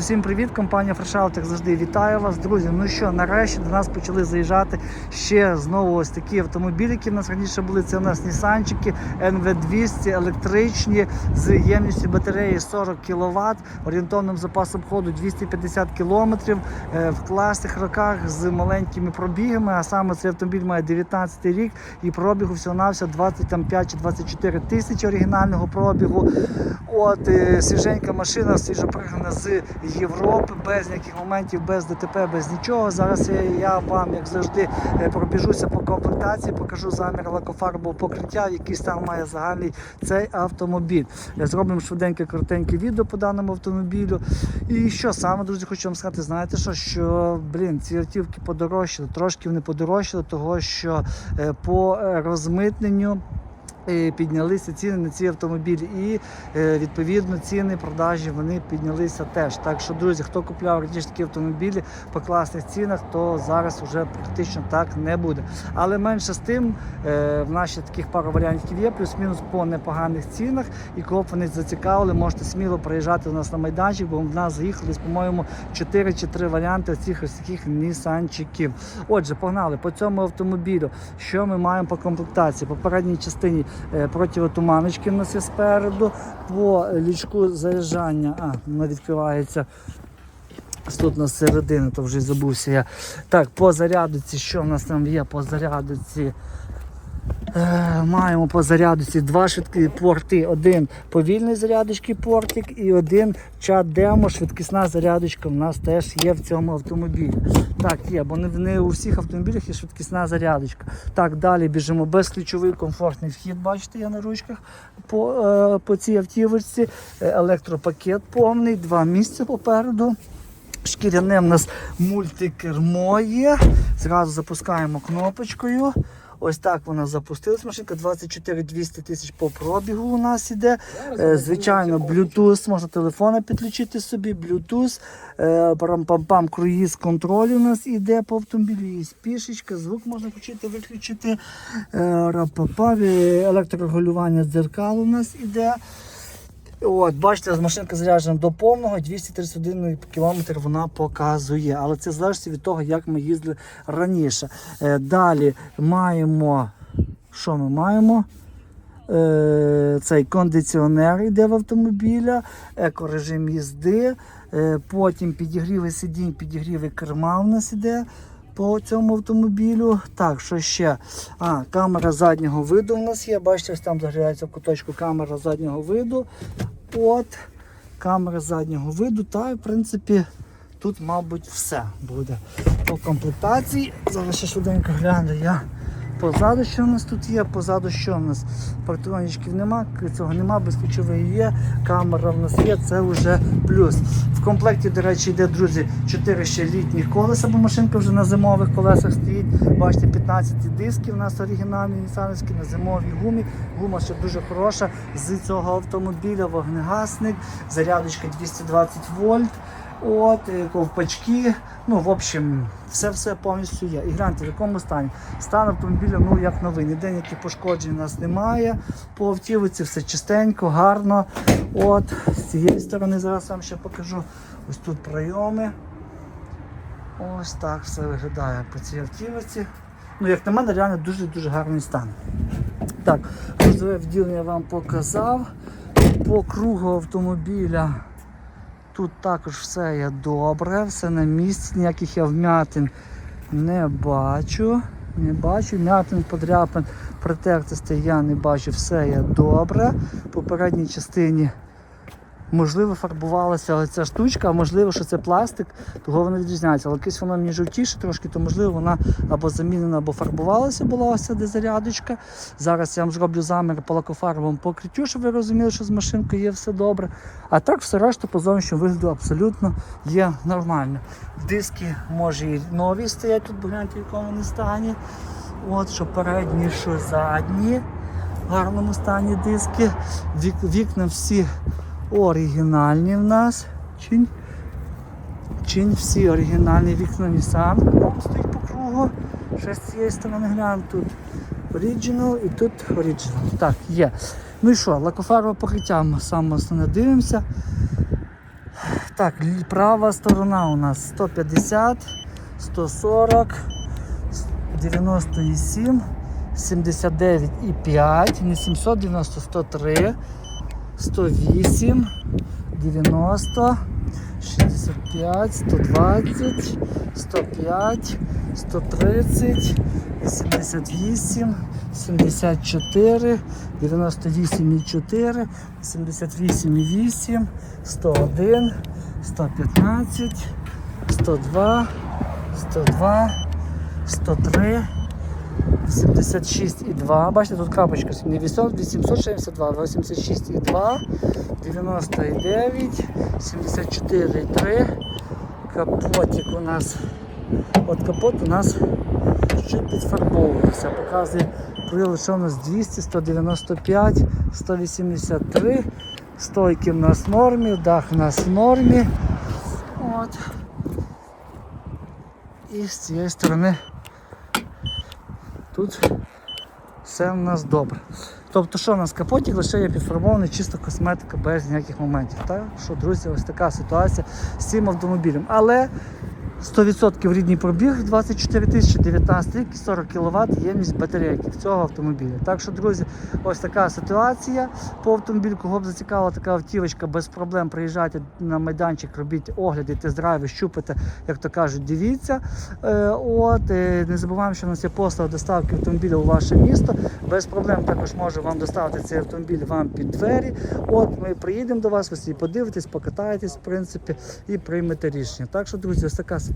Всім привіт, компанія Фрешаут, як завжди, вітаю вас, друзі. Ну що, нарешті до нас почали заїжджати ще знову ось такі автомобілі, які в нас раніше були. Це у нас Нісанчики NV200 електричні з ємністю батареї 40 кВт, орієнтовним запасом ходу 250 км в класних роках з маленькими пробігами. А саме цей автомобіль має 19 рік і пробігу всього-навсього 25 чи 24 тисячі оригінального пробігу. От е, свіженька машина, свіжопригнана з Європи, без ніяких моментів, без ДТП, без нічого. Зараз я, вам, як завжди, е, пробіжуся по комплектації, покажу замір лакофарбового покриття, який стан має загальний цей автомобіль. Е, Зробимо швиденьке, коротеньке відео по даному автомобілю. І що саме, друзі, хочу вам сказати, знаєте що, що блін, ці автівки подорожчали, трошки вони подорожчали, того що е, по розмитненню. Е, Піднялися ціни на ці автомобілі, і е, відповідно ціни продажі вони піднялися теж. Так що, друзі, хто купляв раніше такі автомобілі по класних цінах, то зараз вже практично так не буде. Але менше з тим, е, в ще таких пару варіантів є, плюс-мінус по непоганих цінах. І кого б вони зацікавили, можете сміло приїжджати до нас на майданчик, бо в нас заїхали, по-моєму, 4 чи 3 варіанти цих ось таких нісанчиків. Отже, погнали по цьому автомобілю. Що ми маємо по комплектації? По передній частині противотуманочки в нас є спереду, по лічку заряджання, а, воно відкривається. Тут на середину, то вже забувся я. Так, по зарядці, що в нас там є по зарядці? Е, маємо по зарядці два швидкі порти. Один повільний зарядочки портик і один чат демо, швидкісна зарядочка в нас теж є в цьому автомобілі. Так, є, бо не, не у всіх автомобілях є швидкісна зарядочка. Так, далі біжимо. Безключовий комфортний вхід, бачите, я на ручках по, е, по цій автівочці. Е, Електропакет повний, два місця попереду. Шкіряне в нас мультикермо є. Зразу запускаємо кнопочкою. Ось так вона запустилась. Машинка 24 200 тисяч по пробігу у нас іде. Е, Звичайно, Bluetooth, можна телефона підключити собі, Bluetooth, е, парам-пам-пам, круїз контроль у нас іде по автомобілі. Є спішечка, звук можна включити, виключити. Е, рапапа, електрорегулювання дзеркал у нас іде. От, бачите, машинка заряджена до повного, 231 км вона показує. Але це залежить від того, як ми їздили раніше. Е, далі маємо. Що ми маємо? Е, цей кондиціонер йде в автомобіля, екорежим їзди. Е, потім підігріви сидінь, підігріви керма у нас іде по цьому автомобілю. Так, що ще? А, камера заднього виду у нас є. Бачите, ось там заграється в куточку камера заднього виду. От, камера заднього виду. Та, в принципі, тут, мабуть, все буде по комплектації. Зараз ще швиденько гляну я. Позаду що в нас тут є, позаду що в нас партронічків нема, цього нема, безключовий є, камера в нас є, це вже плюс. В комплекті, до речі, йде, друзі, 4 ще літніх колеса, бо машинка вже на зимових колесах стоїть. Бачите, 15 дисків у нас оригінальні нісановські на зимовій гумі. Гума ще дуже хороша з цього автомобіля, вогнегасник, зарядочка 220 вольт. От, е, ковпачки, ну, в общем, все-все повністю є. І гляньте, в якому стані. Стан автомобіля, ну, як новий. Ніде ніяких пошкоджень у нас немає. По автівці все чистенько, гарно. От, з цієї сторони зараз вам ще покажу. Ось тут прийоми. Ось так все виглядає по цій автівці. Ну, як на мене, реально дуже-дуже гарний стан. Так, розове вділення я вам показав. По кругу автомобіля. Тут також все є добре, все на місці, ніяких я вмятин не бачу. Не бачу, м'ятин, подряпин, протертостей я не бачу, все є добре. В попередній частині можливо фарбувалася оця штучка, а можливо, що це пластик, того вона відрізняється. Але якесь воно мені жовтіше трошки, то можливо вона або замінена, або фарбувалася була ось ця де зарядочка. Зараз я вам зроблю замір по лакофарбовому покриттю, щоб ви розуміли, що з машинкою є все добре. А так все решта по зовнішньому вигляду абсолютно є нормально. Диски може і нові стоять тут, бо гляньте, в якому вони стані. От, що передні, що задні. В гарному стані диски. Вік, вікна всі оригінальні в нас. Чинь. Чинь всі оригінальні вікна Nissan. Стоїть по кругу. Ще з цієї сторони глянь тут. Original і тут Original. Так, є. Ну і що, лакофарове покриття ми саме основне дивимося. Так, права сторона у нас 150, 140, 97, 79 і 5, не 790, 103, 108, 90, 65, 120, 105, 130, 88, 74, 98,4, 78,8, 101, 115, 102, 102, 103, 76,2. Бачите, тут крапочка не 862, 86,2, 99, 74,3. Капотик у нас. От капот у нас чуть підфарбовувався. Показує що у нас 200, 195, 183. Стойки в нас в нормі, дах у нас в нормі. От. І з цієї сторони тут все в нас добре. Тобто, що у нас капотик лише є підформований, чисто косметика без ніяких моментів. Так що, друзі, ось така ситуація з цим автомобілем. Але 100% рідний пробіг 24 тисячі 19 рік, 40 кВт ємність батарейки в цього автомобіля. Так що, друзі, ось така ситуація по автомобілю. Кого б зацікавила така автівочка, без проблем приїжджайте на майданчик, робіть огляди, тест-драйви, щупайте, як то кажуть, дивіться. Е, от, е, не забуваємо, що у нас є послуга доставки автомобіля у ваше місто. Без проблем також можу вам доставити цей автомобіль вам під двері. От ми приїдемо до вас, ви собі подивитесь, покатаєтесь, в принципі, і приймете рішення. Так що, друзі, ось така ситуація.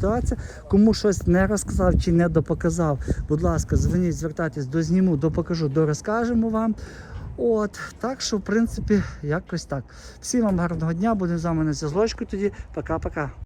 Кому щось не розказав чи не допоказав, будь ласка, дзвоніть, звертайтесь, дозніму, допокажу, дорозкажемо вам. От, так що, в принципі, якось так. Всім вам гарного дня, будемо з вами на зв'язочку тоді. Пока-пока.